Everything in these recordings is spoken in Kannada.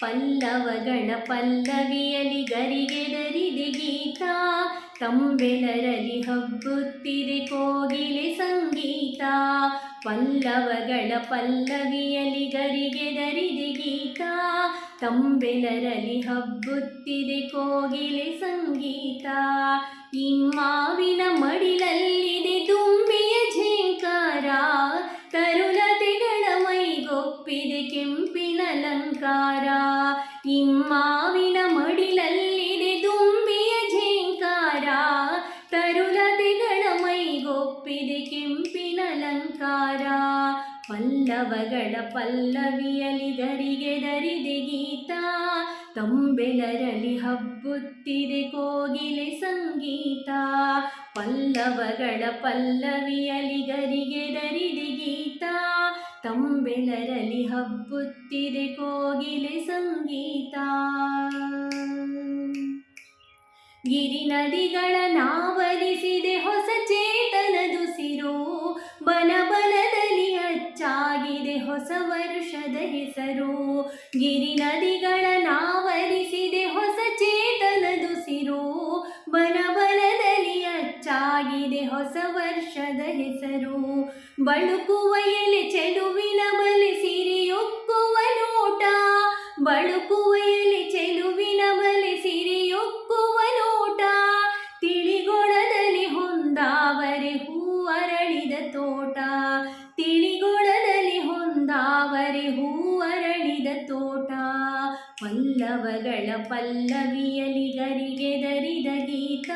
ಪಲ್ಲವಗಳ ಪಲ್ಲವಿಯಲಿ ಗರಿಗೆದರಿದೆ ಗೀತ. ತಂಬೆಲರಲಿ ಹಬ್ಬುತ್ತಿದೆ ಕೋಗಿಲೆ ಸಂಗೀತ. ಪಲ್ಲವಗಳ ಪಲ್ಲವಿಯಲಿ ಗರಿಗೆದರಿದೆ ಗೀತ. ತಂಬೆಲರಲಿ ಹಬ್ಬುತ್ತಿದೆ ಕೋಗಿಲೆ ಸಂಗೀತ. ಇಮ್ಮಾವಿನ ಮಡಿಲಲ್ಲಿದೆ ತುಂಬಿಯ ಝೇಂಕಾರ. ತರುಲತೆಗಳ ಮೈಗೊಪ್ಪಿದೆ ಕೆಂಪಿನ ಅಲಂಕಾರ. ಇಮ್ಮಾವಿನ ಮಡಿಲಲ್ಲಿದೆ ದುಂಬಿಯ ಝೇಂಕಾರ. ತರುಲತೆಗಳ ಮೈಗೊಪ್ಪಿದೆ ಕೆಂಪಿನ ಅಲಂಕಾರ. ಪಲ್ಲವಗಳ ಪಲ್ಲವಿಯಲಿ ಗರಿಗೆದರಿದೆ ಗೀತ. ತಂಬೆಲರಲಿ ಹಬ್ಬುತ್ತಿದೆ ಕೋಗಿಲೆ ಸಂಗೀತ. ಪಲ್ಲವಗಳ ಪಲ್ಲವಿಯಲಿ ಗರಿಗೆದರಿದೆ ಗೀತ ತಂಬೆಲರಲಿ ಹಬ್ಬುತ್ತಿದೆ ಕೋಗಿಲೆ ಸಂಗೀತ. ಗಿರಿ ನದಿಗಳ ನಾವರಿಸಿದೆ ಹೊಸ ಚೇತನದುಸಿರು ಬನ ಬನದಲ್ಲಿ ಅಚ್ಚಾಗಿದೆ ಹೊಸ ವರ್ಷದ ಹೆಸರು. ಗಿರಿ ನದಿಗಳ ನಾವರಿಸಿದೆ ಹೊಸ ಚೇತನದುಸಿರು ಬನ ಬನದಲ್ಲಿ ಅಚ್ಚಾಗಿದೆ ಹೊಸ ವರ್ಷದ ಹೆಸರು. ಬಳುಕುವ ಪಲ್ಲವಗಳ ಪಲ್ಲವಿಯಲಿ ಗರಿಗೆದರಿದ ಗೀತ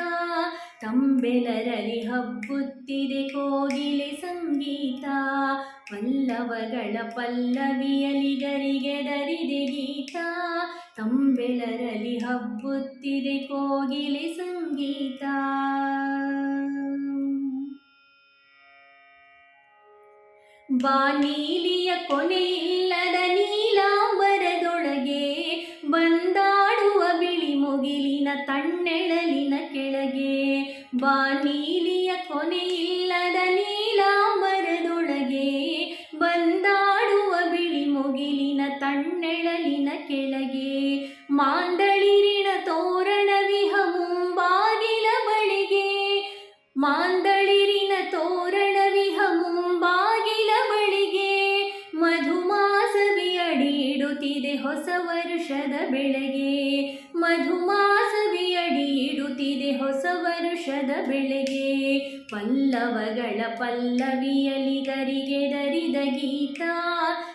ತಂಬೆಲರಲಿ ಹಬ್ಬುತ್ತಿದೆ ಕೋಗಿಲೆ ಸಂಗೀತ. ಪಲ್ಲವಗಳ ಪಲ್ಲವಿಯಲಿ ಗರಿಗೆದರಿದೆ ಗೀತ ತಂಬೆಲರಲಿ ಹಬ್ಬುತ್ತಿದೆ ಕೋಗಿಲೆ ಸಂಗೀತ. ಬಾನೀಲಿಯ ಕೊನೆಯಿಲ್ಲದ ಇಡುತ್ತಿದೆ ಹೊಸ ವರುಷದ ಬೆಳಗ್ಗೆ ಮಧುಮಾಸವಿಯಡಿ ಇಡುತ್ತಿದೆ ಹೊಸ ವರುಷದ ಬೆಳಗ್ಗೆ ಪಲ್ಲವಗಳ ಪಲ್ಲವಿಯಲಿ ಗರಿಗೆದರಿದ ಗೀತ.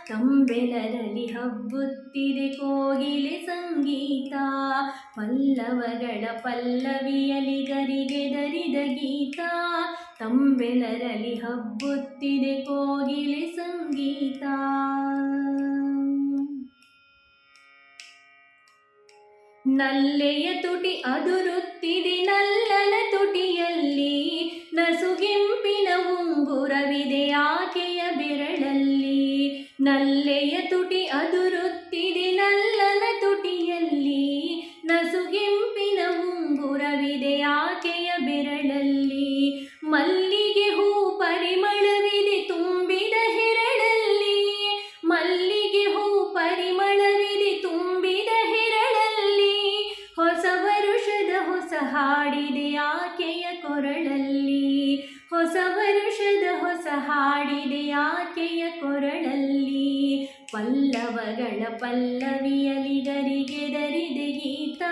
ತಂಬೆಲರಲಿ ಹಬ್ಬುತ್ತಿದೆ ಕೋಗಿಲೆ ಸಂಗೀತ. ಪಲ್ಲವಗಳ ಪಲ್ಲವಿಯಲಿ ಗರಿಗೆದರಿದ ಗೀತ. ತಂಬೆಲರಲಿ ಹಬ್ಬುತ್ತಿದೆ ಕೋಗಿಲೆ ಸಂಗೀತ. ನಲ್ಲೆಯ ತುಟಿ ಅದುರುತ್ತಿದೆ ನಲ್ಲನ ತುಟಿಯಲ್ಲಿ ಆಕೆಯ ಕೊರಳಲ್ಲಿ, ಹೊಸ ವರುಷದ ಹೊಸ ಹಾಡಿದೆ ಆಕೆಯ ಕೊರಳಲ್ಲಿ. ಪಲ್ಲವಗಳ ಪಲ್ಲವಿಯಲಿ ಗರಿಗೆದರಿದೆ ಗೀತ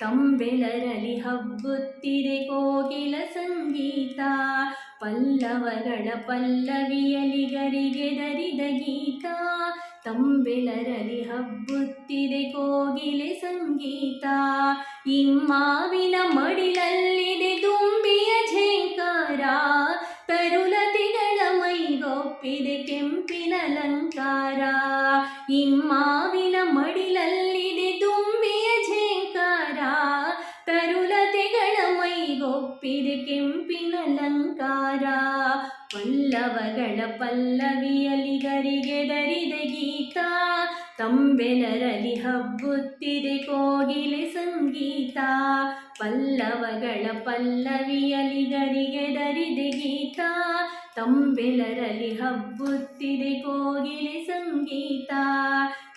ತಂಬೆಲರಲಿ ಹಬ್ಬುತ್ತಿದೆ ಕೋಗಿಲ ಸಂಗೀತ. ಪಲ್ಲವಗಳ ಪಲ್ಲವಿಯಲಿ ಗರಿಗೆದರಿದ ಗೀತ ತಂಬೆಲರಲಿ ಹಬ್ಬುತ್ತಿದೆ ಕೋಗಿಲೆ ಸಂಗೀತ. ಇಮ್ಮಾವಿನ ಇಮ್ಮಾವಿನ ಮಡಿಲಲ್ಲಿದೆ ದುಂಬಿಯ ಝೇಂಕಾರ ತರುಲತೆಗಳ ಮೈಗೊಪ್ಪಿದೆ ಕೆಂಪಿನ ಅಲಂಕಾರ. ಪಲ್ಲವಗಳ ಪಲ್ಲವಿಯಲಿಗರಿಗೆ ಗರಿಗೆದರಿದ ಗೀತ. ತಂಬೆಲರಲಿ ಹಬ್ಬುತ್ತಿದೆ ಕೋಗಿಲೆ ಸಂಗೀತ. ಪಲ್ಲವಗಳ ಪಲ್ಲವಿಯಲಿ ಗರಿಗೆ ದರಿದೆ ಗೀತ. ತಂಬೆಲರಲಿ ಹಬ್ಬುತ್ತಿದೆ ಕೋಗಿಲೆ ಸಂಗೀತ.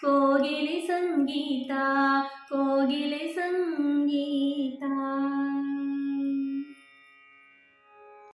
ಕೋಗಿಲೆ ಸಂಗೀತ ಕೋಗಿಲೆ ಸಂಗೀತ.